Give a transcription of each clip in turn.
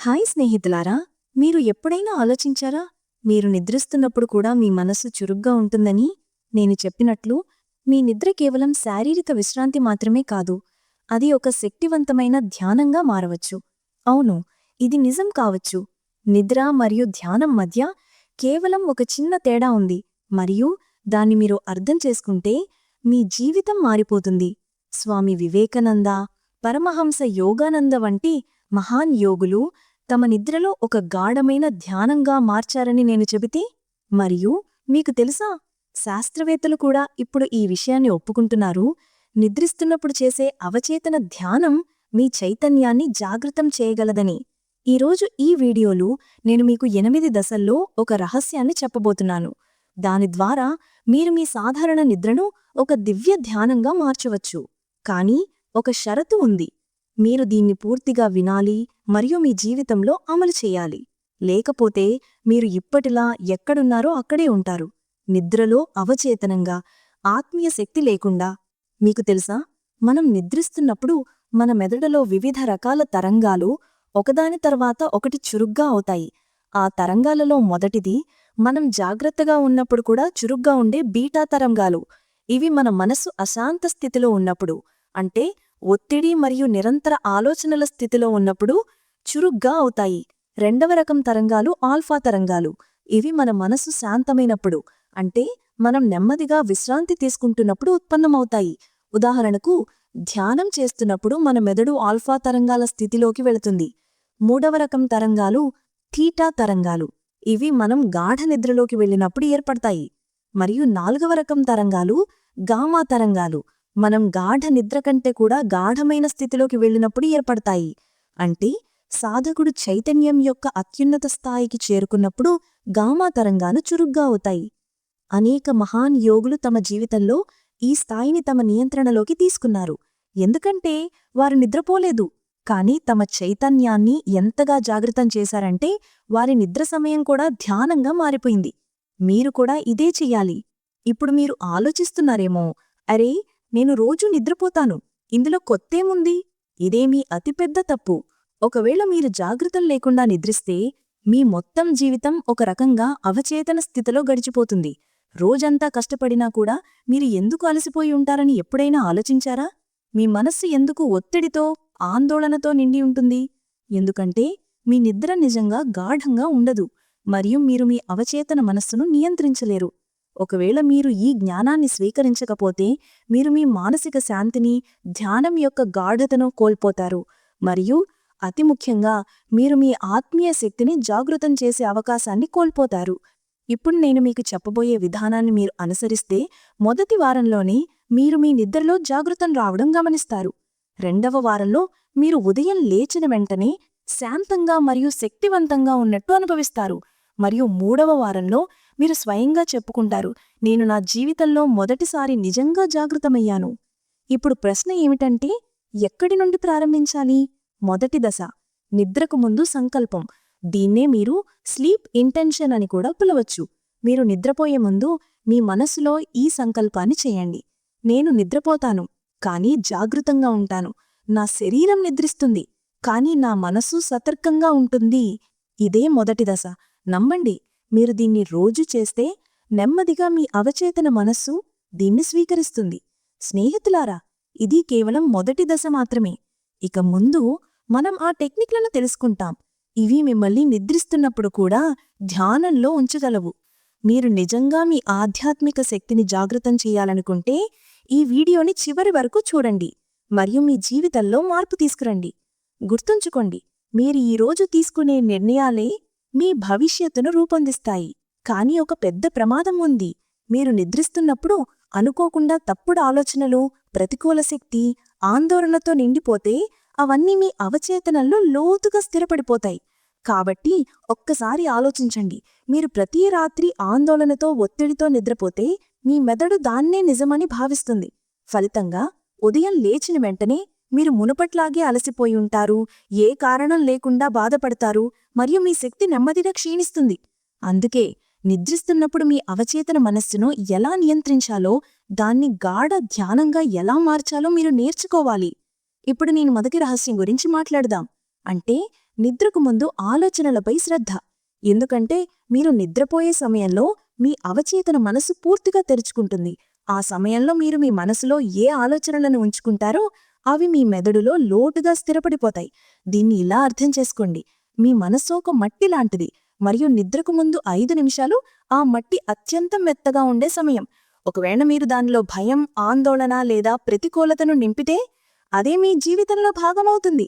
Hi స్నేహితులారా మీరు ఎప్పుడైనా ఆలోచించారా? మీరు నిద్రిస్తున్నప్పుడు కూడా మీ మనస్సు చురుగ్గా ఉంటుందని నేను చెప్పినట్లు మీ నిద్ర కేవలం శారీరక విశ్రాంతి మాత్రమే కాదు అది ఒక శక్తివంతమైన ధ్యానంగా మారవచ్చు. అవును ఇది నిజం కావచ్చు. నిద్ర మరియు ధ్యానం మధ్య కేవలం ఒక చిన్న తేడా ఉంది మరియు దాన్ని మీరు అర్థం చేసుకుంటే మీ జీవితం మారిపోతుంది. స్వామి వివేకానంద పరమహంస యోగానంద వంటి మహాన్ యోగులు తమ నిద్రలో ఒక గాఢమైన ధ్యానంగా మార్చారని నేను చెబితే మరియు మీకు తెలుసా శాస్త్రవేత్తలు కూడా ఇప్పుడు ఈ విషయాన్ని ఒప్పుకుంటున్నారు. నిద్రిస్తున్నప్పుడు చేసే అవచేతన ధ్యానం మీ చైతన్యాన్ని జాగృతం చేయగలదని. ఈరోజు ఈ వీడియోలో నేను మీకు ఎనిమిది దశల్లో ఒక రహస్యాన్ని చెప్పబోతున్నాను. దాని ద్వారా మీరు మీ సాధారణ నిద్రను ఒక దివ్య ధ్యానంగా మార్చవచ్చు. కానీ ఒక షరతు ఉంది. మీరు దీన్ని పూర్తిగా వినాలి మరియు మీ జీవితంలో అమలు చేయాలి. లేకపోతే మీరు ఇప్పటిలా ఎక్కడున్నారో అక్కడే ఉంటారు. నిద్రలో అవచేతనంగా ఆత్మీయ శక్తి లేకుండా. మీకు తెలుసా? మనం నిద్రిస్తున్నప్పుడు మన మెదడులో వివిధ రకాల తరంగాలు ఒకదాని తర్వాత ఒకటి చురుగ్గా అవుతాయి. ఆ తరంగాలలో మొదటిది మనం జాగ్రత్తగా ఉన్నప్పుడు కూడా చురుగ్గా ఉండే బీటా తరంగాలు. ఇవి మన మనస్సు అశాంత స్థితిలో ఉన్నప్పుడు. అంటే ఒత్తిడి మరియు నిరంతర ఆలోచనల స్థితిలో ఉన్నప్పుడు చురుగ్గా అవుతాయి. రెండవ రకం తరంగాలు ఆల్ఫా తరంగాలు. ఇవి మన మనసు శాంతమైనప్పుడు అంటే మనం నెమ్మదిగా విశ్రాంతి తీసుకుంటున్నప్పుడు ఉత్పన్నమవుతాయి. ఉదాహరణకు ధ్యానం చేస్తున్నప్పుడు మన మెదడు ఆల్ఫా తరంగాల స్థితిలోకి వెళుతుంది. మూడవ రకం తరంగాలు థీటా తరంగాలు. ఇవి మనం గాఢ నిద్రలోకి వెళ్ళినప్పుడు ఏర్పడతాయి. మరియు నాలుగవ రకం తరంగాలు గామా తరంగాలు. మనం గాఢ నిద్ర కంటే కూడా గాఢమైన స్థితిలోకి వెళ్ళినప్పుడు ఏర్పడతాయి. అంటే సాధకుడు చైతన్యం యొక్క అత్యున్నత స్థాయికి చేరుకున్నప్పుడు గామా తరంగాలు చురుగ్గా అవుతాయి. అనేక మహాన్ యోగులు తమ జీవితంలో ఈ స్థాయిని తమ నియంత్రణలోకి తీసుకున్నారు. ఎందుకంటే వారు నిద్రపోలేదు. కాని తమ చైతన్యాన్ని ఎంతగా జాగృతం చేశారంటే వారి నిద్ర సమయం కూడా ధ్యానంగా మారిపోయింది. మీరు కూడా ఇదే చెయ్యాలి ఇప్పుడు మీరు ఆలోచిస్తున్నారేమో. అరే నేను రోజూ నిద్రపోతాను. ఇందులో కొత్తేముంది? ఇదేమీ అతిపెద్ద తప్పు. ఒకవేళ మీరు జాగ్రత్తలు లేకుండా నిద్రిస్తే మీ మొత్తం జీవితం ఒక రకంగా అవచేతన స్థితిలో గడిచిపోతుంది. రోజంతా కష్టపడినా కూడా మీరు ఎందుకు అలసిపోయి ఉంటారని ఎప్పుడైనా ఆలోచించారా? మీ మనస్సు ఎందుకు ఒత్తిడితో ఆందోళనతో నిండి ఉంటుంది? ఎందుకంటే మీ నిద్ర నిజంగా గాఢంగా ఉండదు. మరియు మీరు మీ అవచేతన మనస్సును నియంత్రించలేరు. ఒకవేళ మీరు ఈ జ్ఞానాన్ని స్వీకరించకపోతే మీరు మీ మానసిక శాంతిని ధ్యానం యొక్క గాఢతను కోల్పోతారు. మరియు అతి ముఖ్యంగా మీరు మీ ఆత్మీయ శక్తిని జాగృతం చేసే అవకాశాన్ని కోల్పోతారు. ఇప్పుడు నేను మీకు చెప్పబోయే విధానాన్ని మీరు అనుసరిస్తే మొదటి వారంలోనే మీరు మీ నిద్రలో జాగృతం రావడం గమనిస్తారు. రెండవ వారంలో మీరు ఉదయం లేచిన వెంటనే శాంతంగా మరియు శక్తివంతంగా ఉన్నట్టు అనుభవిస్తారు. మరియు మూడవ వారంలో మీరు స్వయంగా చెప్పుకుంటారు నేను నా జీవితంలో మొదటిసారి నిజంగా జాగృతమయ్యాను. ఇప్పుడు ప్రశ్న ఏమిటంటే ఎక్కడి నుండి ప్రారంభించాలి? మొదటి దశ నిద్రకు ముందు సంకల్పం. దీన్నే మీరు స్లీప్ ఇంటెన్షన్ అని కూడా పిలవచ్చు. మీరు నిద్రపోయే ముందు మీ మనసులో ఈ సంకల్పాన్ని చేయండి. నేను నిద్రపోతాను కానీ జాగృతంగా ఉంటాను. నా శరీరం నిద్రిస్తుంది కానీ నా మనసు సతర్కంగా ఉంటుంది. ఇదే మొదటి దశ. నమ్మండి మీరు దీన్ని రోజు చేస్తే నెమ్మదిగా మీ అవచేతన మనస్సు దీన్ని స్వీకరిస్తుంది. స్నేహితులారా ఇది కేవలం మొదటి దశ మాత్రమే. ఇక ముందు మనం ఆ టెక్నిక్లను తెలుసుకుంటాం. ఇవి మిమ్మల్ని నిద్రిస్తున్నప్పుడు కూడా ధ్యానంలో ఉంచగలవు. మీరు నిజంగా మీ ఆధ్యాత్మిక శక్తిని జాగృతం చేయాలనుకుంటే ఈ వీడియోని చివరి వరకు చూడండి. మరియు మీ జీవితంలో మార్పు తీసుకురండి. గుర్తుంచుకోండి మీరు ఈరోజు తీసుకునే నిర్ణయాలే మీ భవిష్యత్తును రూపొందిస్తాయి. కాని ఒక పెద్ద ప్రమాదం ఉంది. మీరు నిద్రిస్తున్నప్పుడు అనుకోకుండా తప్పుడు ఆలోచనలు ప్రతికూల శక్తి ఆందోళనతో నిండిపోతే అవన్నీ మీ అవచేతనంలో లోతుగా స్థిరపడిపోతాయి. కాబట్టి ఒక్కసారి ఆలోచించండి. మీరు ప్రతి రాత్రి ఆందోళనతో ఒత్తిడితో నిద్రపోతే మీ మెదడు దాన్నే నిజమని భావిస్తుంది. ఫలితంగా ఉదయం లేచిన వెంటనే మీరు మునుపట్లాగే అలసిపోయి ఉంటారు ఏ కారణం లేకుండా బాధపడతారు మరియు మీ శక్తి నెమ్మదిగా క్షీణిస్తుంది. అందుకే నిద్రిస్తున్నప్పుడు మీ అవచేతన మనస్సును ఎలా నియంత్రించాలో దాన్ని గాఢ ధ్యానంగా ఎలా మార్చాలో మీరు నేర్చుకోవాలి. ఇప్పుడు నేను మొదటి రహస్యం గురించి మాట్లాడదాం. అంటే నిద్రకు ముందు ఆలోచనలపై శ్రద్ధ. ఎందుకంటే మీరు నిద్రపోయే సమయంలో మీ అవచేతన మనసు పూర్తిగా తెరుచుకుంటుంది. ఆ సమయంలో మీరు మీ మనసులో ఏ ఆలోచనలను ఉంచుకుంటారో అవి మీ మెదడులో లోటుగా స్థిరపడిపోతాయి. దీన్ని ఇలా అర్థం చేసుకోండి. మీ మనస్సు ఒక మట్టి లాంటిది మరియు నిద్రకు ముందు ఐదు నిమిషాలు ఆ మట్టి అత్యంత మెత్తగా ఉండే సమయం. ఒకవేళ మీరు దానిలో భయం ఆందోళన లేదా ప్రతికూలతను నింపితే అదే మీ జీవితంలో భాగమవుతుంది.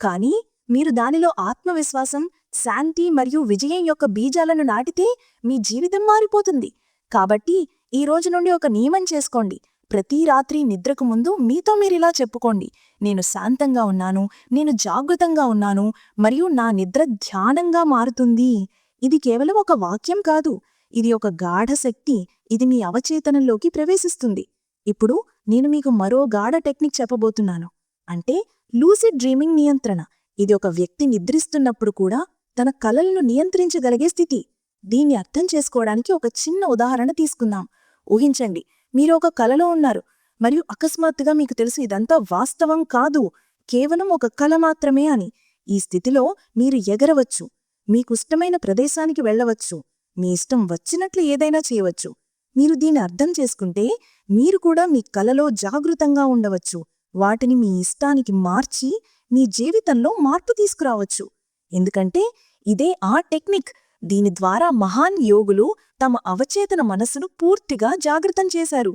కానీ మీరు దానిలో ఆత్మవిశ్వాసం శాంతి మరియు విజయం యొక్క బీజాలను నాటితే మీ జీవితం మారిపోతుంది. కాబట్టి ఈ రోజు నుండి ఒక నియమం చేసుకోండి. ప్రతి రాత్రి నిద్రకు ముందు మీతో మీరిలా చెప్పుకోండి. నేను శాంతంగా ఉన్నాను నేను జాగృతంగా ఉన్నాను మరియు నా నిద్ర ధ్యానంగా మారుతుంది. ఇది కేవలం ఒక వాక్యం కాదు. ఇది ఒక గాఢ శక్తి. ఇది మీ అవచేతనంలోకి ప్రవేశిస్తుంది. ఇప్పుడు నేను మీకు మరో గాఢ టెక్నిక్ చెప్పబోతున్నాను. అంటే లూసిడ్ డ్రీమింగ్ నియంత్రణ. ఇది ఒక వ్యక్తి నిద్రిస్తున్నప్పుడు కూడా తన కలలను నియంత్రించగలిగే స్థితి. దీన్ని అర్థం చేసుకోవడానికి ఒక చిన్న ఉదాహరణ తీసుకుందాం. ఊహించండి. మీరు ఒక కలలో ఉన్నారు. మరియు అకస్మాత్తుగా మీకు తెలుసు ఇదంతా వాస్తవం కాదు. కేవలం ఒక కల మాత్రమే అని. ఈ స్థితిలో మీరు ఎగరవచ్చు. మీకుష్టమైన ప్రదేశానికి వెళ్ళవచ్చు. మీ ఇష్టం వచ్చినట్లు ఏదైనా చేయవచ్చు. మీరు దీన్ని అర్థం చేసుకుంటే మీరు కూడా మీ కలలో జాగృతంగా ఉండవచ్చు. వాటిని మీ ఇష్టానికి మార్చి మీ జీవితంలో మార్పు తీసుకురావచ్చు. ఎందుకంటే ఇదే ఆ టెక్నిక్ దీని ద్వారా మహాన్ యోగులు తమ అవచేతన మనసును పూర్తిగా జాగృతం చేశారు.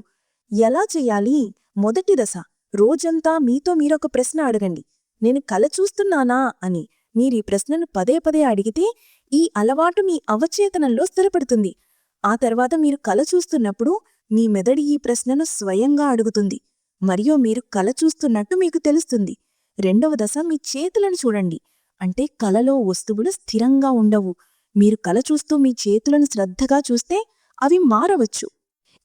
ఎలా చెయ్యాలి మొదటి దశ రోజంతా మీతో మీరొక ప్రశ్న అడగండి. నేను కల చూస్తున్నానా అని. మీరీ ప్రశ్నను పదే పదే అడిగితే ఈ అలవాటు మీ అవచేతనంలో స్థిరపడుతుంది. ఆ తర్వాత మీరు కల చూస్తున్నప్పుడు మీ మెదడు ఈ ప్రశ్నను స్వయంగా అడుగుతుంది. మరియు మీరు కల చూస్తున్నట్టు మీకు తెలుస్తుంది. రెండవ దశ మీ చేతులను చూడండి. అంటే కలలో వస్తువులు స్థిరంగా ఉండవు. మీరు కల చూస్తూ మీ చేతులను శ్రద్ధగా చూస్తే అవి మారవచ్చు.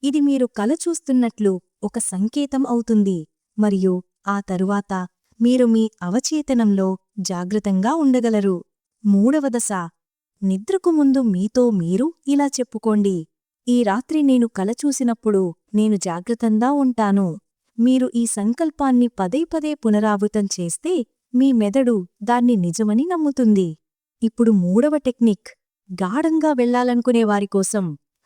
ఇది మీరు కల చూస్తున్నట్లు ఒక సంకేతం అవుతుంది. మరియు ఆ తరువాత మీరు మీ అవచేతనంలో జాగ్రత్తగా ఉండగలరు. మూడవ దశ. నిద్రకు ముందు మీతో మీరు ఇలా చెప్పుకోండి. ఈ రాత్రి నేను కల చూసినప్పుడు నేను జాగ్రత్తంగా ఉంటాను. మీరు ఈ సంకల్పాన్ని పదే పదే పునరావృతం చేస్తే మీ మెదడు దాన్ని నిజమని నమ్ముతుంది. ఇప్పుడు మూడవ టెక్నిక్ గాఢంగా వెళ్ళాలనుకునే వారికోసం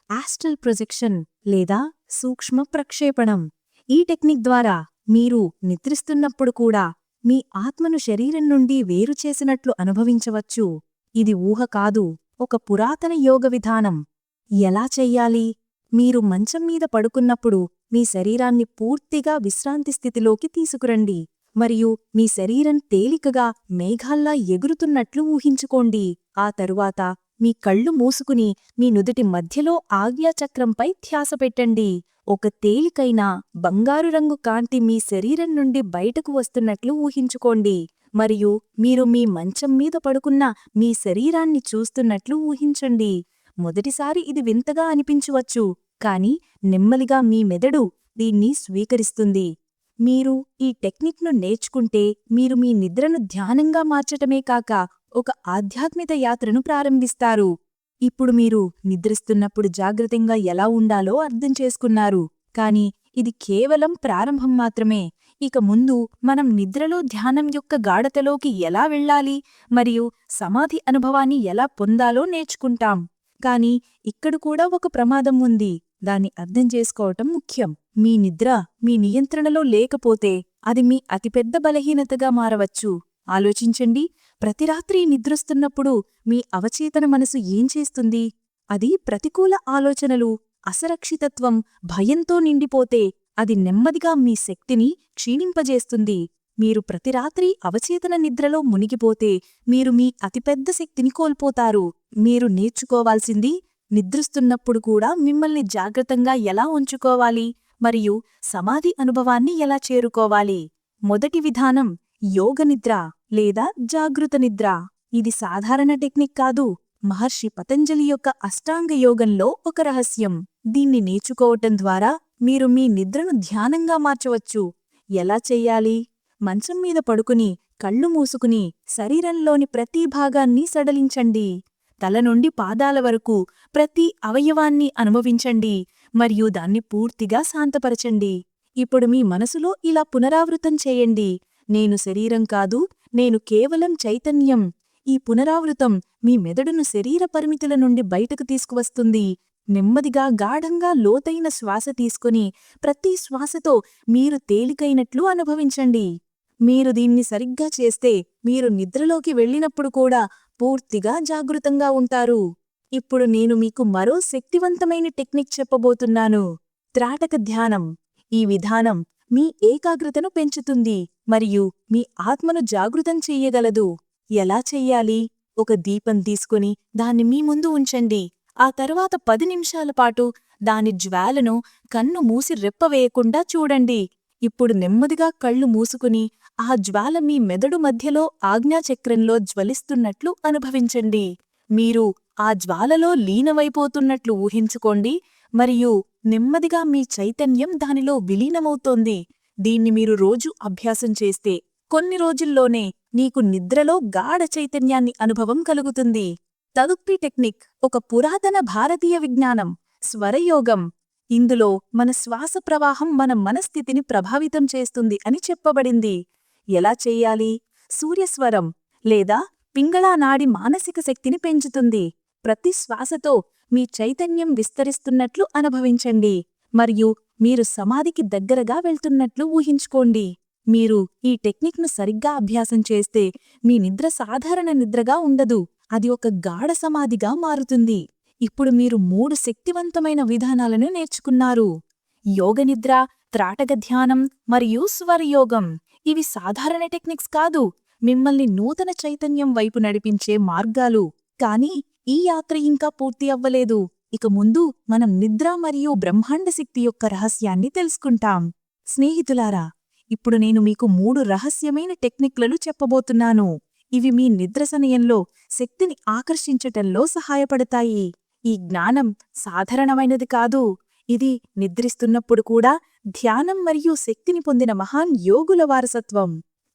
ఆస్ట్రల్ ప్రొజెక్షన్ లేదా సూక్ష్మ ప్రక్షేపణం. ఈ టెక్నిక్ ద్వారా మీరు నిద్రిస్తున్నప్పుడు కూడా మీ ఆత్మను శరీరం నుండి వేరు చేసినట్లు అనుభవించవచ్చు. ఇది ఊహ కాదు ఒక పురాతన యోగ విధానం. ఎలా చెయ్యాలి? మీరు మంచం మీద పడుకున్నప్పుడు మీ శరీరాన్ని పూర్తిగా విశ్రాంతి స్థితిలోకి తీసుకురండి. మరియు మీ శరీరం తేలికగా మేఘాల్లా ఎగురుతున్నట్లు ఊహించుకోండి. ఆ తరువాత మీ కళ్ళు మూసుకుని మీ నుదుటి మధ్యలో ఆజ్ఞాచక్రంపై ధ్యాస పెట్టండి. ఒక తేలికైన బంగారు రంగు కాంతి మీ శరీరం నుండి బయటకు వస్తున్నట్లు ఊహించుకోండి. మరియు మీరు మీ మంచం మీద పడుకున్న మీ శరీరాన్ని చూస్తున్నట్లు ఊహించండి. మొదటిసారి ఇది వింతగా అనిపించవచ్చు కాని నెమ్మదిగా మీ మెదడు దీన్ని స్వీకరిస్తుంది. మీరు ఈ టెక్నిక్ను నేర్చుకుంటే మీరు మీ నిద్రను ధ్యానంగా మార్చటమే కాక ఒక ఆధ్యాత్మిక యాత్రను ప్రారంభిస్తారు. ఇప్పుడు మీరు నిద్రిస్తున్నప్పుడు జాగ్రత్తగా ఎలా ఉండాలో అర్థం చేసుకున్నారు. కాని ఇది కేవలం ప్రారంభం మాత్రమే. ఇక ముందు మనం నిద్రలో ధ్యానం యొక్క గాఢతలోకి ఎలా వెళ్ళాలి మరియు సమాధి అనుభవాన్ని ఎలా పొందాలో నేర్చుకుంటాం. కాని ఇక్కడ కూడా ఒక ప్రమాదం ఉంది. దాన్ని అర్థం చేసుకోవటం ముఖ్యం. మీ నిద్ర మీ నియంత్రణలో లేకపోతే అది మీ అతిపెద్ద బలహీనతగా మారవచ్చు. ఆలోచించండి ప్రతి రాత్రి నిద్రస్తున్నప్పుడు మీ అవచేతన మనసు ఏం చేస్తుంది? అది ప్రతికూల ఆలోచనలు అసరక్షితత్వం భయంతో నిండిపోతే అది నెమ్మదిగా మీ శక్తిని క్షీణింపజేస్తుంది. మీరు ప్రతి రాత్రి అవచేతన నిద్రలో మునిగిపోతే మీరు మీ అతిపెద్ద శక్తిని కోల్పోతారు. మీరు నేర్చుకోవాల్సింది నిద్రిస్తున్నప్పుడు కూడా మిమ్మల్ని జాగ్రత్తగా ఎలా ఉంచుకోవాలి? మరియు సమాధి అనుభవాన్ని ఎలా చేరుకోవాలి? మొదటి విధానం యోగ నిద్ర లేదా జాగృత నిద్ర. ఇది సాధారణ టెక్నిక్ కాదు. మహర్షి పతంజలి యొక్క అష్టాంగ యోగంలో ఒక రహస్యం. దీన్ని నేర్చుకోవటం ద్వారా మీరు మీ నిద్రను ధ్యానంగా మార్చవచ్చు. ఎలా చెయ్యాలి మంచం మీద పడుకుని కళ్ళు మూసుకుని శరీరంలోని ప్రతి భాగాన్ని సడలించండి. తల నుండి పాదాల వరకు ప్రతి అవయవాన్ని అనుభవించండి మరియు దాన్ని పూర్తిగా శాంతపరచండి. ఇప్పుడు మీ మనసులో ఇలా పునరావృతం చేయండి. నేను శరీరం కాదు నేను కేవలం చైతన్యం. ఈ పునరావృతం మీ మెదడును శరీర పరిమితుల నుండి బయటకు తీసుకువస్తుంది. నెమ్మదిగా గాఢంగా లోతైన శ్వాస తీసుకుని ప్రతి శ్వాసతో మీరు తేలికైనట్లు అనుభవించండి. మీరు దీన్ని సరిగ్గా చేస్తే మీరు నిద్రలోకి వెళ్ళినప్పుడు కూడా పూర్తిగా జాగృతంగా ఉంటారు. ఇప్పుడు నేను మీకు మరో శక్తివంతమైన టెక్నిక్ చెప్పబోతున్నాను. త్రాటక ధ్యానం. ఈ విధానం మీ ఏకాగ్రతను పెంచుతుంది మరియు మీ ఆత్మను జాగృతం చెయ్యగలదు ఎలా చెయ్యాలి? ఒక దీపం తీసుకుని దాన్ని మీ ముందు ఉంచండి. ఆ తర్వాత పది నిమిషాల పాటు దాని జ్వాలను కన్ను మూసి రెప్పవేయకుండా చూడండి. ఇప్పుడు నెమ్మదిగా కళ్ళు మూసుకుని ఆ జ్వాల మీ మెదడు మధ్యలో ఆజ్ఞాచక్రంలో జ్వలిస్తున్నట్లు అనుభవించండి. మీరు ఆ జ్వాలలో లీనమైపోతున్నట్లు ఊహించుకోండి మరియు నెమ్మదిగా మీ చైతన్యం దానిలో విలీనమవుతోంది. దీన్ని మీరు రోజు అభ్యాసం చేస్తే కొన్ని రోజుల్లోనే నీకు నిద్రలో గాఢ చైతన్యాన్ని అనుభవం కలుగుతుంది. తదుక్తి టెక్నిక్ ఒక పురాతన భారతీయ విజ్ఞానం స్వరయోగం. ఇందులో మన శ్వాస ప్రవాహం మన మనస్థితిని ప్రభావితం చేస్తుంది అని చెప్పబడింది. ఎలా చెయ్యాలి సూర్యస్వరం లేదా పింగళా నాడి మానసిక శక్తిని పెంచుతుంది. ప్రతి శ్వాసతో మీ చైతన్యం విస్తరిస్తున్నట్లు అనుభవించండి. మరియు మీరు సమాధికి దగ్గరగా వెళ్తున్నట్లు ఊహించుకోండి. మీరు ఈ టెక్నిక్ను సరిగ్గా అభ్యాసం చేస్తే మీ నిద్ర సాధారణ నిద్రగా ఉండదు. అది ఒక గాఢ సమాధిగా మారుతుంది. ఇప్పుడు మీరు మూడు శక్తివంతమైన విధానాలను నేర్చుకున్నారు. యోగనిద్ర త్రాటక ధ్యానం మరియు స్వరయోగం. ఇవి సాధారణ టెక్నిక్స్ కాదు. మిమ్మల్ని నూతన చైతన్యం వైపు నడిపించే మార్గాలు. కానీ ఈ యాత్ర ఇంకా పూర్తి అవ్వలేదు. ఇక ముందు మనం నిద్ర మరియు బ్రహ్మాండ శక్తి యొక్క రహస్యాన్ని తెలుసుకుంటాం. స్నేహితులారా ఇప్పుడు నేను మీకు మూడు రహస్యమైన టెక్నిక్లను చెప్పబోతున్నాను. ఇవి మీ నిద్ర సమయంలో శక్తిని ఆకర్షించటంలో సహాయపడతాయి. ఈ జ్ఞానం సాధారణమైనది కాదు. ఇది నిద్రిస్తున్నప్పుడు కూడా ధ్యానం మరియు శక్తిని పొందిన మహాన్ యోగుల వారసత్వం.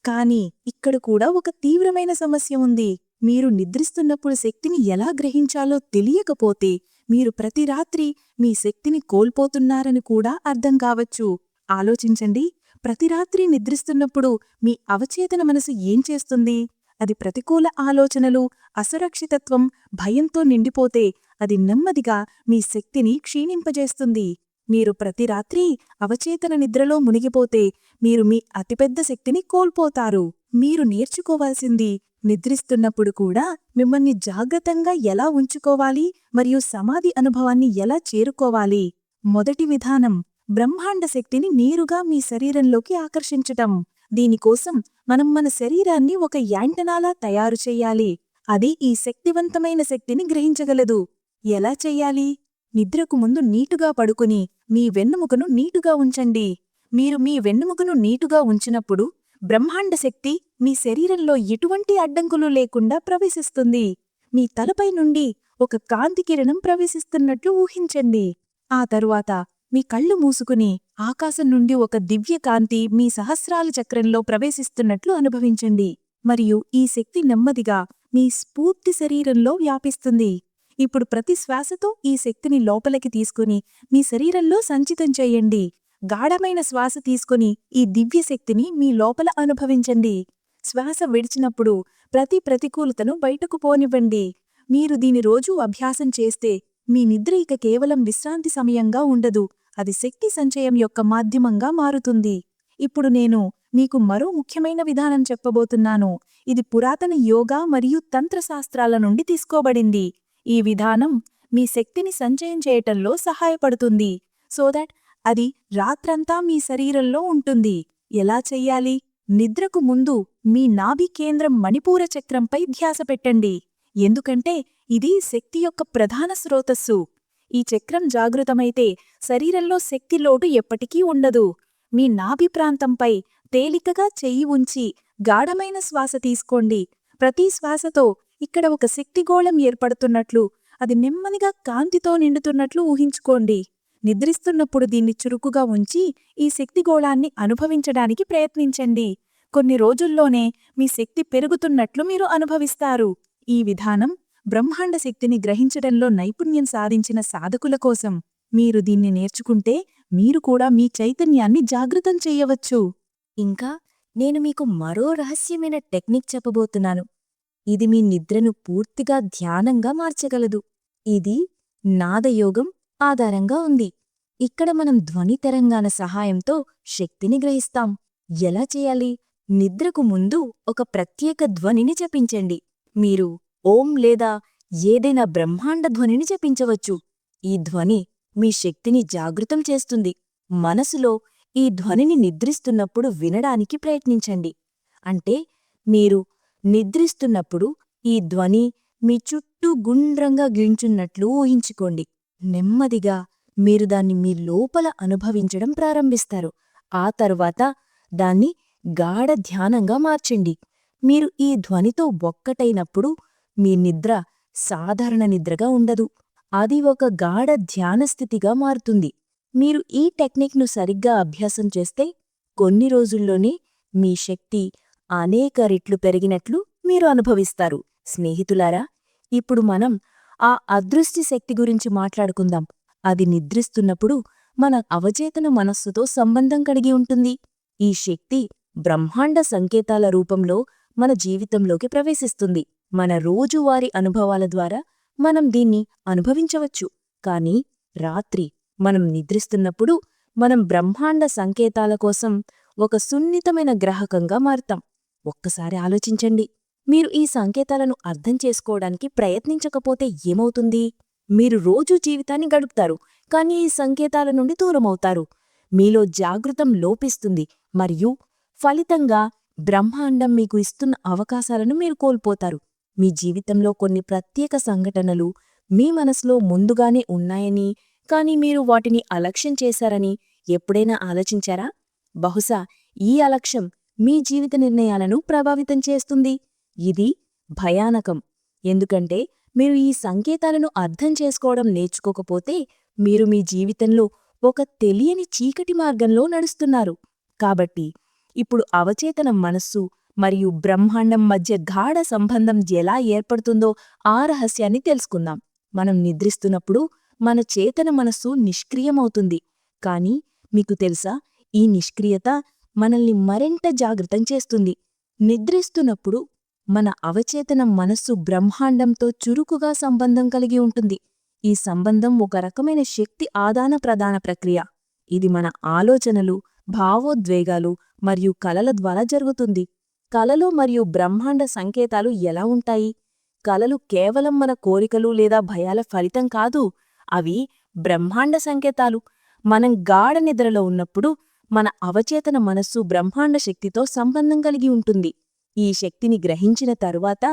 కాని ఇక్కడ కూడా ఒక తీవ్రమైన సమస్య ఉంది. మీరు నిద్రిస్తున్నప్పుడు శక్తిని ఎలా గ్రహించాలో తెలియకపోతే మీరు ప్రతి రాత్రి మీ శక్తిని కోల్పోతున్నారని కూడా అర్థం కావచ్చు. ఆలోచించండి. ప్రతి రాత్రి నిద్రిస్తున్నప్పుడు మీ అవచేతన మనసు ఏం చేస్తుంది? అది ప్రతికూల ఆలోచనలు అసురక్షితత్వం భయంతో నిండిపోతే అది నెమ్మదిగా మీ శక్తిని క్షీణింపజేస్తుంది. మీరు ప్రతి రాత్రి అవచేతన నిద్రలో మునిగిపోతే మీరు మీ అతిపెద్ద శక్తిని కోల్పోతారు. మీరు నేర్చుకోవాల్సింది నిద్రిస్తున్నప్పుడు కూడా మిమ్మల్ని జాగ్రత్తంగా ఎలా ఉంచుకోవాలి మరియు సమాధి అనుభవాన్ని ఎలా చేరుకోవాలి? మొదటి విధానం బ్రహ్మాండ శక్తిని నేరుగా మీ శరీరంలోకి ఆకర్షించటం. దీనికోసం మనం మన శరీరాన్ని ఒక యాంటనాలా తయారు చెయ్యాలి అది ఈ శక్తివంతమైన శక్తిని గ్రహించగలదు. ఎలా చెయ్యాలి నిద్రకు ముందు నీటుగా పడుకుని మీ వెన్నుముకను నీటుగా ఉంచండి. మీరు మీ వెన్నుముకను నీటుగా ఉంచినప్పుడు బ్రహ్మాండ శక్తి మీ శరీరంలో ఎటువంటి అడ్డంకులు లేకుండా ప్రవేశిస్తుంది. మీ తలపై నుండి ఒక కాంతి కిరణం ప్రవేశిస్తున్నట్లు ఊహించండి. ఆ తరువాత మీ కళ్ళు మూసుకుని ఆకాశం నుండి ఒక దివ్య కాంతి మీ సహస్రాల చక్రంలో ప్రవేశిస్తున్నట్లు అనుభవించండి. మరియు ఈ శక్తి నెమ్మదిగా మీ స్ఫూర్తి శరీరంలో వ్యాపిస్తుంది. ఇప్పుడు ప్రతి శ్వాసతో ఈ శక్తిని లోపలికి తీసుకుని మీ శరీరంలో సంచితం చేయండి. గాఢమైన శ్వాస తీసుకుని ఈ దివ్య శక్తిని మీ లోపల అనుభవించండి. శ్వాస విడిచినప్పుడు ప్రతి ప్రతికూలతను బయటకు పోనివ్వండి. మీరు దీని రోజూ అభ్యాసం చేస్తే మీ నిద్ర ఇక కేవలం విశ్రాంతి సమయంగా ఉండదు. అది శక్తి సంచయం యొక్క మాధ్యమంగా మారుతుంది. ఇప్పుడు నేను మీకు మరో ముఖ్యమైన విధానం చెప్పబోతున్నాను. ఇది పురాతన యోగా మరియు తంత్రశాస్త్రాల నుండి తీసుకోబడింది. ఈ విధానం మీ శక్తిని సంచయం చేయటంలో సహాయపడుతుంది. సో దట్ అది రాత్రంతా మీ శరీరంలో ఉంటుంది. ఎలా చెయ్యాలి? నిద్రకు ముందు మీ నాభి కేంద్రం మణిపూర చక్రంపై ధ్యాస పెట్టండి. ఎందుకంటే ఇది శక్తి యొక్క ప్రధాన స్రోతస్సు. ఈ చక్రం జాగృతమైతే శరీరంలో శక్తి లోటు ఎప్పటికీ ఉండదు. మీ నాభి ప్రాంతంపై తేలికగా చెయ్యి ఉంచి గాఢమైన శ్వాస తీసుకోండి. ప్రతి శ్వాసతో ఇక్కడ ఒక శక్తిగోళం ఏర్పడుతున్నట్లు అది నెమ్మదిగా కాంతితో నిండుతున్నట్లు ఊహించుకోండి. నిద్రిస్తున్నప్పుడు దీన్ని చురుకుగా ఉంచి ఈ శక్తిగోళాన్ని అనుభవించడానికి ప్రయత్నించండి. కొన్ని రోజుల్లోనే మీ శక్తి పెరుగుతున్నట్లు మీరు అనుభవిస్తారు. ఈ విధానం బ్రహ్మాండ శక్తిని గ్రహించడంలో నైపుణ్యం సాధించిన సాధకుల కోసం మీరు దీన్ని నేర్చుకుంటే మీరు కూడా మీ చైతన్యాన్ని జాగృతం చేయవచ్చు. ఇంకా నేను మీకు మరో రహస్యమైన టెక్నిక్ చెప్పబోతున్నాను. ఇది మీ నిద్రను పూర్తిగా ధ్యానంగా మార్చగలదు. ఇది నాదయోగం ఆధారంగా ఉంది. ఇక్కడ మనం ధ్వని తరంగాన సహాయంతో శక్తిని గ్రహిస్తాం. ఎలా చేయాలి? నిద్రకు ముందు ఒక ప్రత్యేక ధ్వనిని జపించండి. మీరు ఓం లేదా ఏదైనా బ్రహ్మాండ ధ్వనిని జపించవచ్చు. ఈ ధ్వని మీ శక్తిని జాగృతం చేస్తుంది. మనసులో ఈ ధ్వనిని నిద్రిస్తున్నప్పుడు వినడానికి ప్రయత్నించండి. అంటే మీరు నిద్రిస్తున్నప్పుడు ఈ ధ్వని మీ చుట్టూ గుండ్రంగా గిల్చున్నట్లు ఊహించుకోండి. నెమ్మదిగా మీరు దాన్ని మీ లోపల అనుభవించడం ప్రారంభిస్తారు. ఆ తరువాత దాన్ని గాఢ ధ్యానంగా మార్చండి. మీరు ఈ ధ్వనితో ఒక్కటైనప్పుడు మీ నిద్ర సాధారణ నిద్రగా ఉండదు. అది ఒక గాఢ ధ్యానస్థితిగా మారుతుంది. మీరు ఈ టెక్నిక్ను సరిగ్గా అభ్యాసం చేస్తే కొన్ని రోజుల్లోనే మీ శక్తి అనేక రెట్లు పెరిగినట్లు మీరు అనుభవిస్తారు. స్నేహితులారా ఇప్పుడు మనం ఆ అదృష్టి శక్తి గురించి మాట్లాడుకుందాం. అది నిద్రిస్తున్నప్పుడు మన అవచేతన మనస్సుతో సంబంధం కలిగి ఉంటుంది. ఈ శక్తి బ్రహ్మాండ సంకేతాల రూపంలో మన జీవితంలోకి ప్రవేశిస్తుంది. మన రోజువారీ అనుభవాల ద్వారా మనం దీన్ని అనుభవించవచ్చు. కాని రాత్రి మనం నిద్రిస్తున్నప్పుడు మనం బ్రహ్మాండ సంకేతాల కోసం ఒక సున్నితమైన గ్రాహకంగా మారుతాం. ఒక్కసారి ఆలోచించండి. మీరు ఈ సంకేతాలను అర్థం చేసుకోవడానికి ప్రయత్నించకపోతే ఏమవుతుంది? మీరు రోజూ జీవితాన్ని గడుపుతారు కానీ ఈ సంకేతాల నుండి దూరమవుతారు. మీలో జాగృతం లోపిస్తుంది మరియు ఫలితంగా బ్రహ్మాండం మీకు ఇస్తున్న అవకాశాలను మీరు కోల్పోతారు. మీ జీవితంలో కొన్ని ప్రత్యేక సంఘటనలు మీ మనసులో ముందుగానే ఉన్నాయని కానీ మీరు వాటిని అలక్ష్యం చేశారని ఎప్పుడైనా ఆలోచించారా? బహుశా ఈ అలక్ష్యం మీ జీవిత నిర్ణయాలను ప్రభావితం చేస్తుంది. ఇది భయానకం. ఎందుకంటే మీరు ఈ సంకేతాలను అర్థం చేసుకోవడం నేర్చుకోకపోతే మీరు మీ జీవితంలో ఒక తెలియని చీకటి మార్గంలో నడుస్తున్నారు. కాబట్టి ఇప్పుడు అవచేతన మనస్సు మరియు బ్రహ్మాండం మధ్య గాఢ సంబంధం ఎలా ఏర్పడుతుందో ఆ రహస్యాన్ని తెలుసుకుందాం. మనం నిద్రిస్తున్నప్పుడు మన చేతన మనస్సు నిష్క్రియమవుతుంది. కాని మీకు తెలుసా ఈ నిష్క్రియత మనల్ని మరింత జాగృతం చేస్తుంది. నిద్రిస్తున్నప్పుడు మన అవచేతన మనస్సు బ్రహ్మాండంతో చురుకుగా సంబంధం కలిగి ఉంటుంది. ఈ సంబంధం ఒక రకమైన శక్తి ఆదాన ప్రదాన ప్రక్రియ. ఇది మన ఆలోచనలు భావోద్వేగాలు మరియు కలల ద్వారా జరుగుతుంది. కలలు మరియు బ్రహ్మాండ సంకేతాలు ఎలా ఉంటాయి? కలలు కేవలం మన కోరికలు లేదా భయాల ఫలితం కాదు అవి బ్రహ్మాండ సంకేతాలు. మనం గాఢ నిద్రలో ఉన్నప్పుడు మన అవచేతన మనస్సు బ్రహ్మాండ శక్తితో సంబంధం కలిగి ఉంటుంది. ఈ శక్తిని గ్రహించిన తరువాత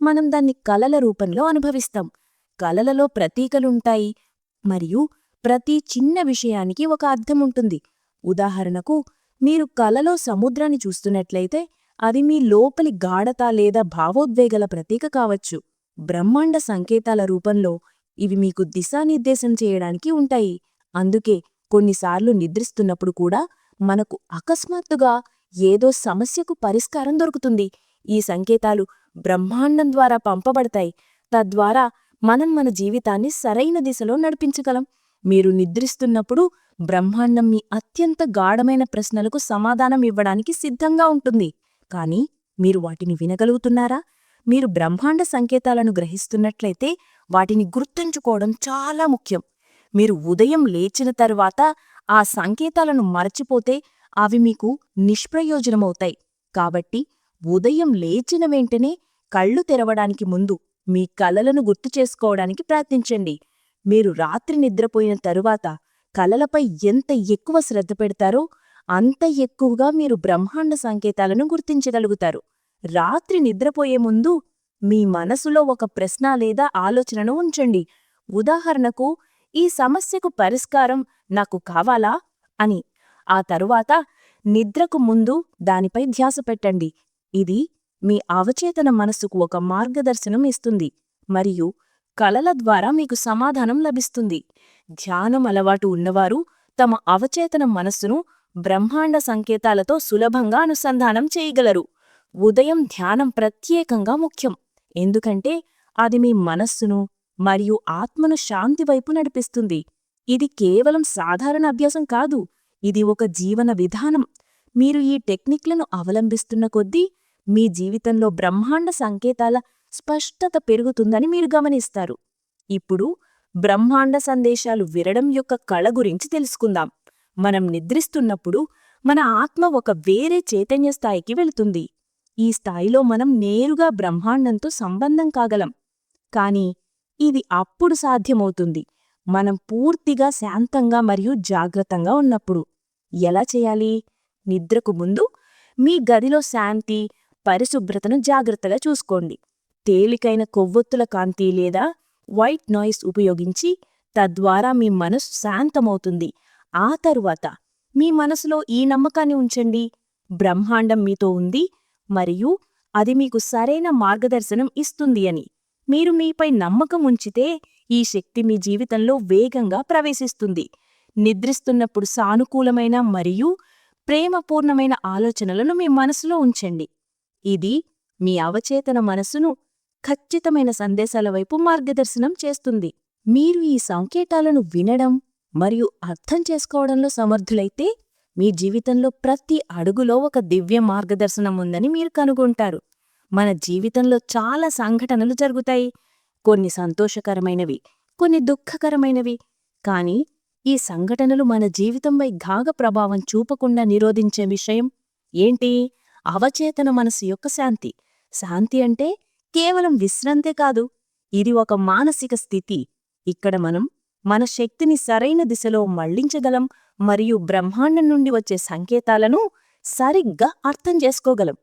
మనం దాన్ని కలల రూపంలో అనుభవిస్తాం. కలలలో ప్రతీకలుంటాయి మరియు ప్రతి చిన్న విషయానికి ఒక అర్థం ఉంటుంది. ఉదాహరణకు మీరు కలలో సముద్రాన్ని చూస్తున్నట్లయితే అది మీ లోపలి గాఢత లేదా భావోద్వేగల ప్రతీక కావచ్చు. బ్రహ్మాండ సంకేతాల రూపంలో ఇవి మీకు దిశానిర్దేశం చేయడానికి ఉంటాయి. అందుకే కొన్నిసార్లు నిద్రిస్తున్నప్పుడు కూడా మనకు అకస్మాత్తుగా ఏదో సమస్యకు పరిష్కారం దొరుకుతుంది. ఈ సంకేతాలు బ్రహ్మాండం ద్వారా పంపబడతాయి. తద్వారా మనం మన జీవితాన్ని సరైన దిశలో నడిపించగలం. మీరు నిద్రిస్తున్నప్పుడు బ్రహ్మాండం మీ అత్యంత గాఢమైన ప్రశ్నలకు సమాధానం ఇవ్వడానికి సిద్ధంగా ఉంటుంది. కానీ మీరు వాటిని వినగలుగుతున్నారా? మీరు బ్రహ్మాండ సంకేతాలను గ్రహిస్తున్నట్లయితే వాటిని గుర్తుంచుకోవడం చాలా ముఖ్యం. మీరు ఉదయం లేచిన తరువాత ఆ సంకేతాలను మరచిపోతే అవి మీకు నిష్ప్రయోజనమవుతాయి. కాబట్టి ఉదయం లేచిన వెంటనే కళ్ళు తెరవడానికి ముందు మీ కలలను గుర్తు చేసుకోవడానికి ప్రయత్నించండి. మీరు రాత్రి నిద్రపోయిన తరువాత కలలపై ఎంత ఎక్కువ శ్రద్ధ పెడతారో అంత ఎక్కువగా మీరు బ్రహ్మాండ సంకేతాలను గుర్తించగలుగుతారు. రాత్రి నిద్రపోయే ముందు మీ మనసులో ఒక ప్రశ్న లేదా ఆలోచనను ఉంచండి. ఉదాహరణకు ఈ సమస్యకు పరిష్కారం నాకు కావాలా? అని. ఆ తరువాత నిద్రకు ముందు దానిపై ధ్యాస పెట్టండి. ఇది మీ అవచేతన మనస్సుకు ఒక మార్గదర్శనం ఇస్తుంది మరియు కలల ద్వారా మీకు సమాధానం లభిస్తుంది. ధ్యానం అలవాటు ఉన్నవారు తమ అవచేతన మనస్సును బ్రహ్మాండ సంకేతాలతో సులభంగా అనుసంధానం చేయగలరు. ఉదయం ధ్యానం ప్రత్యేకంగా ముఖ్యం. ఎందుకంటే అది మీ మనస్సును మరియు ఆత్మను శాంతివైపు నడిపిస్తుంది. ఇది కేవలం సాధారణ అభ్యాసం కాదు. ఇది ఒక జీవన విధానం. మీరు ఈ టెక్నిక్లను అవలంబిస్తున్న కొద్దీ మీ జీవితంలో బ్రహ్మాండ సంకేతాల స్పష్టత పెరుగుతుందని మీరు గమనిస్తారు. ఇప్పుడు బ్రహ్మాండ సందేశాలు విరడం యొక్క కళ గురించి తెలుసుకుందాం. మనం నిద్రిస్తున్నప్పుడు మన ఆత్మ ఒక వేరే చైతన్య స్థాయికి వెళుతుంది. ఈ స్థాయిలో మనం నేరుగా బ్రహ్మాండంతో సంబంధం కాగలం. కాని ఇది అప్పుడు సాధ్యమవుతుంది. మనం పూర్తిగా శాంతంగా మరియు జాగ్రత్తగా ఉన్నప్పుడు. ఎలా చేయాలి? నిద్రకు ముందు మీ గదిలో శాంతి పరిశుభ్రతను జాగ్రత్తగా చూసుకోండి. తేలికైన కొవ్వొత్తుల కాంతి లేదా వైట్ నాయిస్ ఉపయోగించి తద్వారా మీ మనసు శాంతమవుతుంది. ఆ తరువాత మీ మనసులో ఈ నమ్మకాన్ని ఉంచండి. బ్రహ్మాండం మీతో ఉంది మరియు అది మీకు సరైన మార్గదర్శనం ఇస్తుంది అని. మీరు మీపై నమ్మకం ఉంచితే ఈ శక్తి మీ జీవితంలో వేగంగా ప్రవేశిస్తుంది. నిద్రిస్తున్నప్పుడు సానుకూలమైన మరియు ప్రేమపూర్ణమైన ఆలోచనలను మీ మనసులో ఉంచండి. ఇది మీ అవచేతన మనసును ఖచ్చితమైన సందేశాల వైపు మార్గదర్శనం చేస్తుంది. మీరు ఈ సంకేతాలను వినడం మరియు అర్థం చేసుకోవడంలో సమర్థులైతే మీ జీవితంలో ప్రతి అడుగులో ఒక దివ్య మార్గదర్శనం ఉందని మీరు కనుగొంటారు. మన జీవితంలో చాలా సంఘటనలు జరుగుతాయి. కొన్ని సంతోషకరమైనవి కొన్ని దుఃఖకరమైనవి. కానీ ఈ సంఘటనలు మన జీవితంపై ఘాగ ప్రభావం చూపకుండా నిరోధించే విషయం ఏంటి? అవచేతన మనసు యొక్క శాంతి. శాంతి అంటే కేవలం విశ్రాంతే కాదు. ఇది ఒక మానసిక స్థితి. ఇక్కడ మనం మన శక్తిని సరైన దిశలో మళ్ళించగలం మరియు బ్రహ్మాండం నుండి వచ్చే సంకేతాలను సరిగ్గా అర్థం చేసుకోగలం.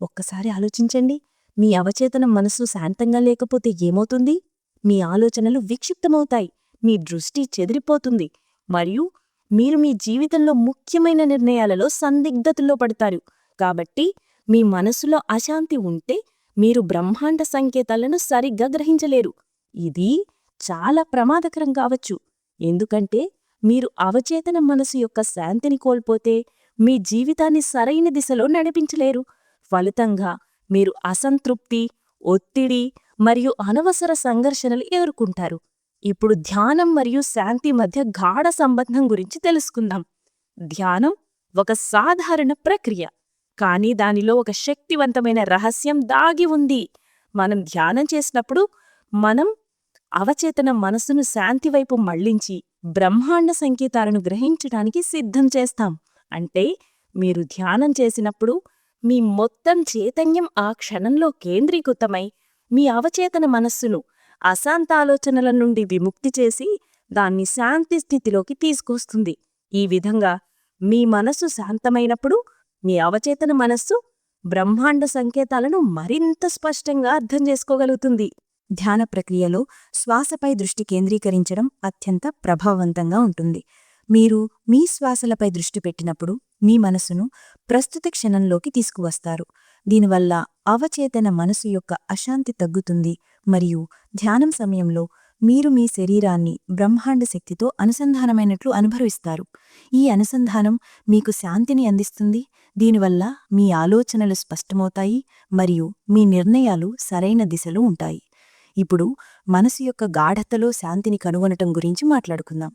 ఒక్కసారి ఆలోచించండి. మీ అవచేతన మనసు శాంతంగా లేకపోతే ఏమవుతుంది? మీ ఆలోచనలు విక్షిప్తమవుతాయి. మీ దృష్టి చెదిరిపోతుంది. మరియు మీరు మీ జీవితంలో ముఖ్యమైన నిర్ణయాలలో సందిగ్ధతలో పడతారు. కాబట్టి మీ మనసులో అశాంతి ఉంటే మీరు బ్రహ్మాండ సంకేతాలను సరిగ్గా గ్రహించలేరు. ఇది చాలా ప్రమాదకరం కావచ్చు. ఎందుకంటే మీరు అవచేతన మనసు యొక్క శాంతిని కోల్పోతే మీ జీవితాన్ని సరైన దిశలో నడిపించలేరు. ఫలితంగా మీరు అసంతృప్తి ఒత్తిడి మరియు అనవసర సంఘర్షణలు ఎదుర్కొంటారు. ఇప్పుడు ధ్యానం మరియు శాంతి మధ్య గాఢ సంబంధం గురించి తెలుసుకుందాం. ధ్యానం ఒక సాధారణ ప్రక్రియ. కానీ దానిలో ఒక శక్తివంతమైన రహస్యం దాగి ఉంది. మనం ధ్యానం చేసినప్పుడు మనం అవచేతన మనసును శాంతివైపు మళ్ళించి బ్రహ్మాండ సంకేతాలను గ్రహించడానికి సిద్ధం చేస్తాం. అంటే మీరు ధ్యానం చేసినప్పుడు మీ మొత్తం చైతన్యం ఆ క్షణంలో కేంద్రీకృతమై మీ అవచేతన మనస్సును అశాంతాలోచనల నుండి విముక్తి చేసి దాన్ని శాంతి స్థితిలోకి తీసుకొస్తుంది. ఈ విధంగా మీ మనస్సు శాంతమైనప్పుడు మీ అవచేతన మనస్సు బ్రహ్మాండ సంకేతాలను మరింత స్పష్టంగా అర్థం చేసుకోగలుగుతుంది. ధ్యాన ప్రక్రియలో శ్వాసపై దృష్టి కేంద్రీకరించడం అత్యంత ప్రభావవంతంగా ఉంటుంది. మీరు మీ శ్వాసలపై దృష్టి పెట్టినప్పుడు మీ మనసును ప్రస్తుత క్షణంలోకి తీసుకువస్తారు. దీనివల్ల అవచేతన మనసు యొక్క అశాంతి తగ్గుతుంది మరియు ధ్యానం సమయంలో మీరు మీ శరీరాన్ని బ్రహ్మాండ శక్తితో అనుసంధానమైనట్లు అనుభవిస్తారు. ఈ అనుసంధానం మీకు శాంతిని అందిస్తుంది. దీనివల్ల మీ ఆలోచనలు స్పష్టమవుతాయి మరియు మీ నిర్ణయాలు సరైన దిశలో ఉంటాయి. ఇప్పుడు మనసు యొక్క గాఢతలో శాంతిని కనుగొనటం గురించి మాట్లాడుకుందాం.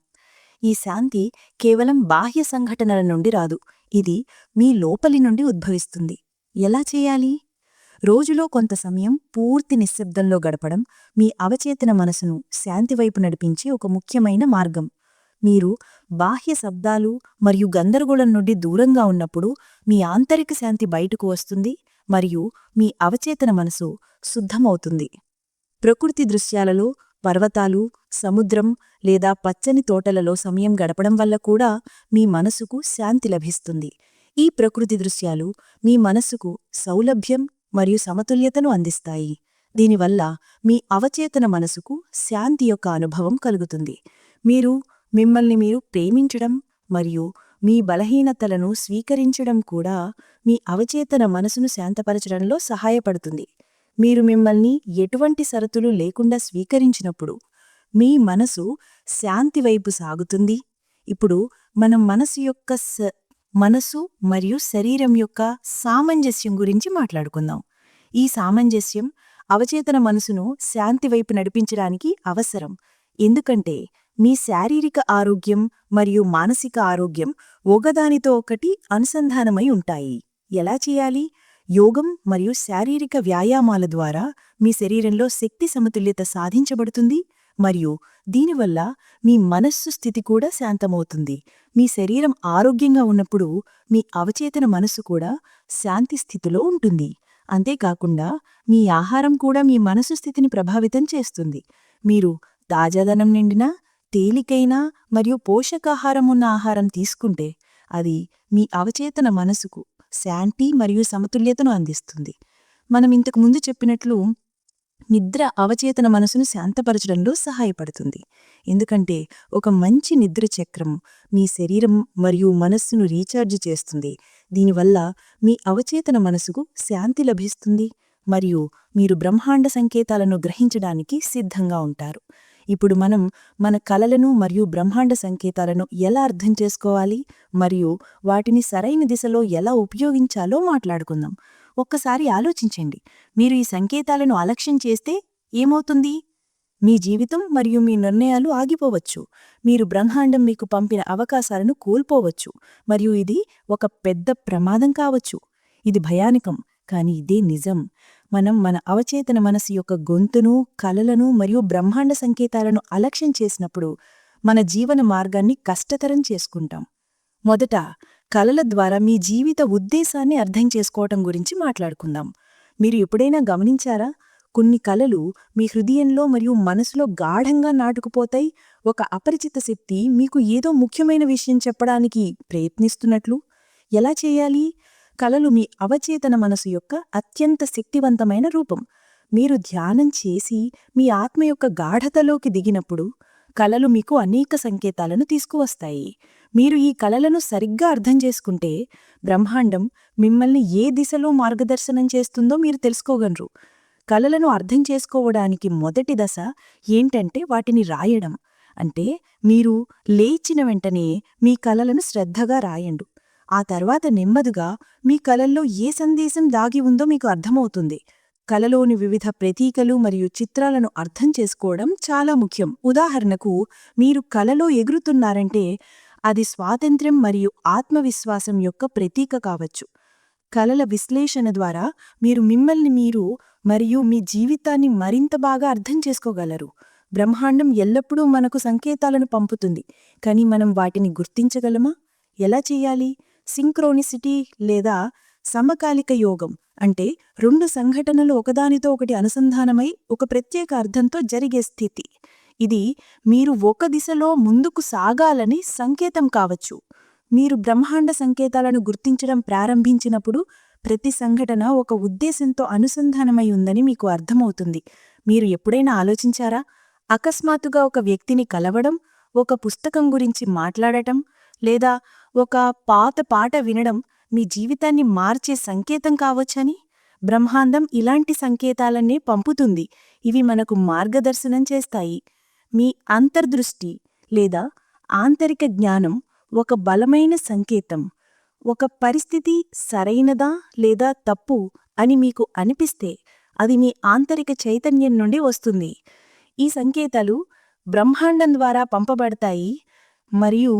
ఈ శాంతి కేవలం బాహ్య సంఘటనల నుండి రాదు. ఇది మీ లోపలి నుండి ఉద్భవిస్తుంది. ఎలా చేయాలి? రోజులో కొంత సమయం పూర్తి నిశ్శబ్దంలో గడపడం మీ అవచేతన మనసును శాంతివైపు నడిపించే ఒక ముఖ్యమైన మార్గం. మీరు బాహ్య శబ్దాలు మరియు గందరగోళం నుండి దూరంగా ఉన్నప్పుడు మీ ఆంతరిక శాంతి బయటకు వస్తుంది మరియు మీ అవచేతన మనసు శుద్ధమవుతుంది. ప్రకృతి దృశ్యాలలో పర్వతాలు సముద్రం లేదా పచ్చని తోటలలో సమయం గడపడం వల్ల కూడా మీ మనసుకు శాంతి లభిస్తుంది. ఈ ప్రకృతి దృశ్యాలు మీ మనసుకు సౌలభ్యం మరియు సమతుల్యతను అందిస్తాయి. దీనివల్ల మీ అవచేతన మనసుకు శాంతి యొక్క అనుభవం కలుగుతుంది. మీరు మిమ్మల్ని మీరు ప్రేమించడం మరియు మీ బలహీనతలను స్వీకరించడం కూడా మీ అవచేతన మనసును శాంతపరచడంలో సహాయపడుతుంది. మీరు మిమ్మల్ని ఎటువంటి షరతులు లేకుండా స్వీకరించినప్పుడు మీ మనసు శాంతి వైపు సాగుతుంది. ఇప్పుడు మనం మనసు యొక్క స- మనసు మరియు శరీరం యొక్క సామంజస్యం గురించి మాట్లాడుకుందాం. ఈ సామంజస్యం అవచేతన మనసును శాంతి వైపు నడిపించడానికి అవసరం. ఎందుకంటే మీ శారీరక ఆరోగ్యం మరియు మానసిక ఆరోగ్యం ఒకదానితో ఒకటి అనుసంధానమై ఉంటాయి. ఎలా చేయాలి? యోగం మరియు శారీరక వ్యాయామాల ద్వారా మీ శరీరంలో శక్తి సమతుల్యత సాధించబడుతుంది మరియు దీనివల్ల మీ మనస్సు స్థితి కూడా శాంతమవుతుంది. మీ శరీరం ఆరోగ్యంగా ఉన్నప్పుడు మీ అవచేతన మనస్సు కూడా శాంతి స్థితిలో ఉంటుంది. అంతేకాకుండా మీ ఆహారం కూడా మీ మనసు స్థితిని ప్రభావితం చేస్తుంది. మీరు తాజాదనం నిండిన తేలికైన మరియు పోషకాహారం ఉన్న ఆహారం తీసుకుంటే అది మీ అవచేతన మనసుకు శాంతి మరియు సమతుల్యతను అందిస్తుంది. మనం ఇంతకు ముందు చెప్పినట్లు నిద్ర అవచేతన మనసును శాంతపరచడంలో సహాయపడుతుంది. ఎందుకంటే ఒక మంచి నిద్ర చక్రం మీ శరీరం మరియు మనస్సును రీఛార్జ్ చేస్తుంది. దీనివల్ల మీ అవచేతన మనసుకు శాంతి లభిస్తుంది మరియు మీరు బ్రహ్మాండ సంకేతాలను గ్రహించడానికి సిద్ధంగా ఉంటారు. ఇప్పుడు మనం మన కలలను మరియు బ్రహ్మాండ సంకేతాలను ఎలా అర్థం చేసుకోవాలి? మరియు వాటిని సరైన దిశలో ఎలా ఉపయోగించాలో మాట్లాడుకుందాం. ఒక్కసారి ఆలోచించండి. మీరు ఈ సంకేతాలను అలక్ష్యం చేస్తే ఏమవుతుంది? మీ జీవితం మరియు మీ నిర్ణయాలు ఆగిపోవచ్చు. మీరు బ్రహ్మాండం మీకు పంపిన అవకాశాలను కోల్పోవచ్చు. మరియు ఇది ఒక పెద్ద ప్రమాదం కావచ్చు. ఇది భయానకం కానీ ఇదే నిజం. మనం మన అవచేతన మనసు యొక్క గొంతును కలలను మరియు బ్రహ్మాండ సంకేతాలను అలక్ష్యం చేసినప్పుడు మన జీవన మార్గాన్ని కష్టతరం చేసుకుంటాం. మొదట కలల ద్వారా మీ జీవిత ఉద్దేశాన్ని అర్థం చేసుకోవటం గురించి మాట్లాడుకుందాం. మీరు ఎప్పుడైనా గమనించారా? కొన్ని కలలు మీ హృదయంలో మరియు మనసులో గాఢంగా నాటుకుపోతాయి. ఒక అపరిచిత శక్తి మీకు ఏదో ముఖ్యమైన విషయం చెప్పడానికి ప్రయత్నిస్తున్నట్లు. ఎలా చేయాలి? కలలు మీ అవచేతన మనసు యొక్క అత్యంత శక్తివంతమైన రూపం. మీరు ధ్యానం చేసి మీ ఆత్మ యొక్క గాఢతలోకి దిగినప్పుడు కలలు మీకు అనేక సంకేతాలను తీసుకువస్తాయి. మీరు ఈ కలలను సరిగ్గా అర్థం చేసుకుంటే బ్రహ్మాండం మిమ్మల్ని ఏ దిశలో మార్గదర్శనం చేస్తుందో మీరు తెలుసుకోగలరు. కలలను అర్థం చేసుకోవడానికి మొదటి దశ ఏంటంటే వాటిని రాయడం. అంటే మీరు లేచిన వెంటనే మీ కలలను శ్రద్ధగా రాయండు. ఆ తర్వాత నెమ్మదిగా మీ కలల్లో ఏ సందేశం దాగి ఉందో మీకు అర్థమవుతుంది. కలలోని వివిధ ప్రతీకలు మరియు చిత్రాలను అర్థం చేసుకోవడం చాలా ముఖ్యం. ఉదాహరణకు మీరు కలలో ఎగురుతున్నారంటే అది స్వాతంత్ర్యం మరియు ఆత్మవిశ్వాసం యొక్క ప్రతీక కావచ్చు. కలల విశ్లేషణ ద్వారా మీరు మిమ్మల్ని మీరు మరియు మీ జీవితాన్ని మరింత బాగా అర్థం చేసుకోగలరు. బ్రహ్మాండం ఎల్లప్పుడూ మనకు సంకేతాలను పంపుతుంది. కానీ మనం వాటిని గుర్తించగలమా? ఎలా చేయాలి? సింక్రోనిసిటీ లేదా సమకాలిక యోగం అంటే రెండు సంఘటనలు ఒకదానితో ఒకటి అనుసంధానమై ఒక ప్రత్యేక అర్థంతో జరిగే స్థితి. ఇది మీరు ఒక దిశలో ముందుకు సాగాలని సంకేతం కావచ్చు. మీరు బ్రహ్మాండ సంకేతాలను గుర్తించడం ప్రారంభించినప్పుడు ప్రతి సంఘటన ఒక ఉద్దేశంతో అనుసంధానమై ఉందని మీకు అర్థమవుతుంది. మీరు ఎప్పుడైనా ఆలోచించారా? అకస్మాత్తుగా ఒక వ్యక్తిని కలవడం ఒక పుస్తకం గురించి మాట్లాడటం లేదా ఒక పాత పాట వినడం మీ జీవితాన్ని మార్చే సంకేతం కావచ్చని? బ్రహ్మాండం ఇలాంటి సంకేతాలన్నే పంపుతుంది. ఇవి మనకు మార్గదర్శనం చేస్తాయి. మీ అంతర్దృష్టి లేదా ఆంతరిక జ్ఞానం ఒక బలమైన సంకేతం. ఒక పరిస్థితి సరైనదా లేదా తప్పు అని మీకు అనిపిస్తే అది మీ ఆంతరిక చైతన్యం నుండి వస్తుంది. ఈ సంకేతాలు బ్రహ్మాండం ద్వారా పంపబడతాయి. మరియు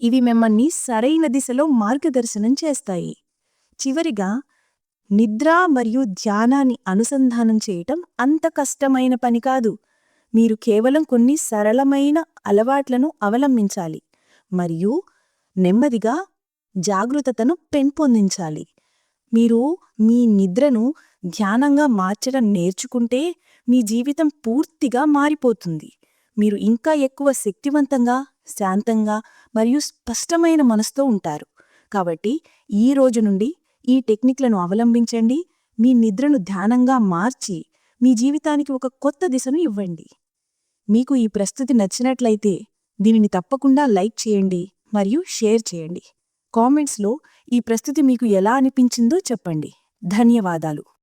ఇవి మిమ్మల్ని సరైన దిశలో మార్గదర్శనం చేస్తాయి. చివరిగా నిద్ర మరియు ధ్యానాన్ని అనుసంధానం చేయటం అంత కష్టమైన పని కాదు. మీరు కేవలం కొన్ని సరళమైన అలవాట్లను అవలంబించాలి మరియు నెమ్మదిగా జాగృతతను పెంపొందించాలి. మీరు మీ నిద్రను ధ్యానంగా మార్చడం నేర్చుకుంటే మీ జీవితం పూర్తిగా మారిపోతుంది. మీరు ఇంకా ఎక్కువ శక్తివంతంగా శాంతంగా మరియు స్పష్టమైన మనసుతో ఉంటారు. కాబట్టి ఈ రోజు నుండి ఈ టెక్నిక్లను అవలంబించండి. మీ నిద్రను ధ్యానంగా మార్చి మీ జీవితానికి ఒక కొత్త దిశను ఇవ్వండి. మీకు ఈ ప్రస్తుతి నచ్చినట్లయితే దీనిని తప్పకుండా లైక్ చేయండి మరియు షేర్ చేయండి. కామెంట్స్లో ఈ ప్రస్తుతి మీకు ఎలా అనిపించిందో చెప్పండి. ధన్యవాదాలు.